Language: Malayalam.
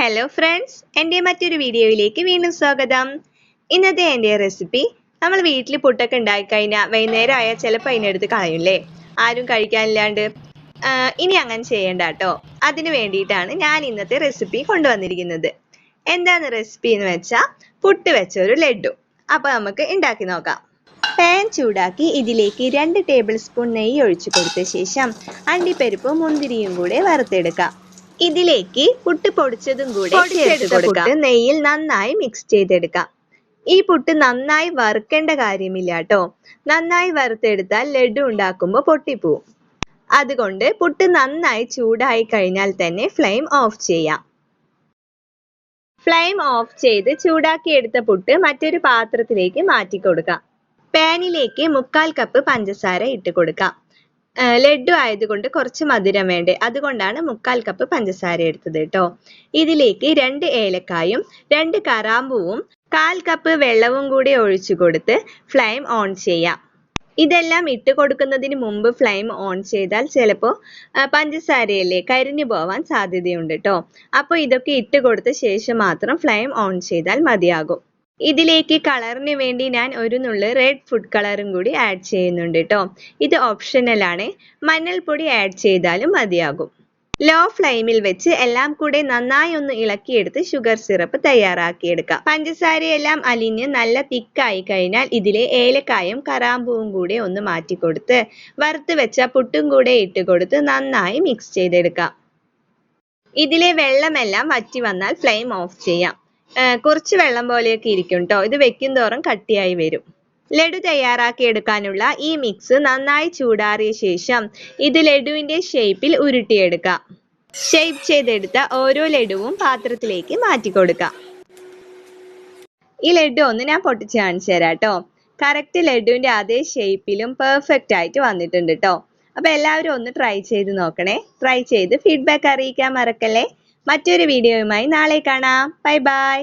ഹലോ ഫ്രണ്ട്സ് എന്റെ മറ്റൊരു വീഡിയോയിലേക്ക് വീണ്ടും സ്വാഗതം. ഇന്നത്തെ എന്റെ റെസിപ്പി നമ്മൾ വീട്ടിൽ പുട്ടൊക്കെ ഉണ്ടാക്കിക്കഴിഞ്ഞാൽ വൈകുന്നേരം ആയാൽ ചിലപ്പോൾ അതിനെടുത്ത് കളയുംല്ലേ? ആരും കഴിക്കാനില്ലാണ്ട്. ഇനി അങ്ങനെ ചെയ്യേണ്ട കേട്ടോ. അതിന് വേണ്ടിയിട്ടാണ് ഞാൻ ഇന്നത്തെ റെസിപ്പി കൊണ്ടുവന്നിരിക്കുന്നത്. എന്താണ് റെസിപ്പി എന്ന് വെച്ചാൽ പുട്ട് വെച്ച ഒരു ലഡു അപ്പോൾ നമുക്ക് ഉണ്ടാക്കി നോക്കാം. പാൻ ചൂടാക്കി ഇതിലേക്ക് രണ്ട് ടേബിൾ സ്പൂൺ നെയ്യ് ഒഴിച്ചു കൊടുത്ത ശേഷം അണ്ടിപ്പരിപ്പും മുന്തിരിയും കൂടെ വറുത്തെടുക്കാം. ഇതിലേക്ക് പുട്ട് പൊടിച്ചതും കൂടെ ചേർത്ത് കൊടുക്കാം. നെയ്യിൽ നന്നായി മിക്സ് ചെയ്തെടുക്കാം. ഈ പുട്ട് നന്നായി വറുക്കേണ്ട കാര്യമില്ല കേട്ടോ നന്നായി വറുത്തെടുത്താൽ ലഡു ഉണ്ടാക്കുമ്പോൾ പൊട്ടിപ്പോവും. അതുകൊണ്ട് പുട്ട് നന്നായി ചൂടായി കഴിഞ്ഞാൽ തന്നെ ഫ്ലെയിം ഓഫ് ചെയ്യാം. ഫ്ലെയിം ഓഫ് ചെയ്ത് ചൂടാക്കിയെടുത്ത പുട്ട് മറ്റൊരു പാത്രത്തിലേക്ക് മാറ്റി കൊടുക്കാം. പാനിലേക്ക് മുക്കാൽ കപ്പ് പഞ്ചസാര ഇട്ട് കൊടുക്കാം. ലഡു ആയതുകൊണ്ട് കുറച്ച് മധുരം വേണ്ടേ. അതുകൊണ്ടാണ് മുക്കാൽ കപ്പ് പഞ്ചസാര എടുത്തത് കേട്ടോ. ഇതിലേക്ക് രണ്ട് ഏലക്കായും രണ്ട് കറാമ്പൂവും കാൽ കപ്പ് വെള്ളവും കൂടി ഒഴിച്ചു കൊടുത്ത് ഫ്ലെയിം ഓൺ ചെയ്യാം. ഇതെല്ലാം ഇട്ട് കൊടുക്കുന്നതിന് മുമ്പ് ഫ്ലെയിം ഓൺ ചെയ്താൽ ചിലപ്പോൾ പഞ്ചസാരയല്ലേ കരിഞ്ഞു പോവാൻ സാധ്യതയുണ്ട് കേട്ടോ. അപ്പോൾ ഇതൊക്കെ ഇട്ട് കൊടുത്ത ശേഷം മാത്രം ഫ്ലെയിം ഓൺ ചെയ്താൽ മതിയാകും. ഇതിലേക്ക് കളറിന് വേണ്ടി ഞാൻ ഒരു നുള്ള് റെഡ് ഫുഡ് കളറും കൂടി ആഡ് ചെയ്യുന്നുണ്ട് കേട്ടോ ഇത് ഓപ്ഷനലാണ് മഞ്ഞൾപ്പൊടി ആഡ് ചെയ്താലും മതിയാകും. ലോ ഫ്ലെയിമിൽ വെച്ച് എല്ലാം കൂടെ നന്നായി ഒന്ന് ഇളക്കിയെടുത്ത് ഷുഗർ സിറപ്പ് തയ്യാറാക്കിയെടുക്കാം. പഞ്ചസാരയെല്ലാം അലിഞ്ഞ് നല്ല തിക്കായി കഴിഞ്ഞാൽ ഇതിലെ ഏലക്കായും കറാമ്പൂവും കൂടെ ഒന്ന് മാറ്റി കൊടുത്ത് വറുത്ത് വെച്ച പുട്ടും കൂടെ ഇട്ട് കൊടുത്ത് നന്നായി മിക്സ് ചെയ്തെടുക്കാം. ഇതിലെ വെള്ളമെല്ലാം വറ്റി വന്നാൽ ഫ്ലെയിം ഓഫ് ചെയ്യാം. കുറച്ച് വെള്ളം പോലെയൊക്കെ ഇരിക്കും കേട്ടോ ഇത് വെക്കും തോറും കട്ടിയായി വരും. ലഡു തയ്യാറാക്കി എടുക്കാനുള്ള ഈ മിക്സ് നന്നായി ചൂടാറിയ ശേഷം ഇത് ലഡുവിന്റെ ഷേപ്പിൽ ഉരുട്ടിയെടുക്കാം. ഷേപ്പ് ചെയ്തെടുത്ത ഓരോ ലഡുവും പാത്രത്തിലേക്ക് മാറ്റി കൊടുക്കാം ഈ ലഡു ഒന്ന് ഞാൻ പൊട്ടിച്ച് കാണിച്ചു തരാം കേട്ടോ കറക്റ്റ് ലഡുവിന്റെ അതേ ഷേപ്പിലും പെർഫെക്റ്റ് ആയിട്ട് വന്നിട്ടുണ്ട് കേട്ടോ അപ്പൊ എല്ലാവരും ഒന്ന് ട്രൈ ചെയ്ത് നോക്കണേ. ട്രൈ ചെയ്ത് ഫീഡ്ബാക്ക് അറിയിക്കാൻ മറക്കല്ലേ? മറ്റൊരു വീഡിയോയുമായി നാളെ കാണാം. Bye bye.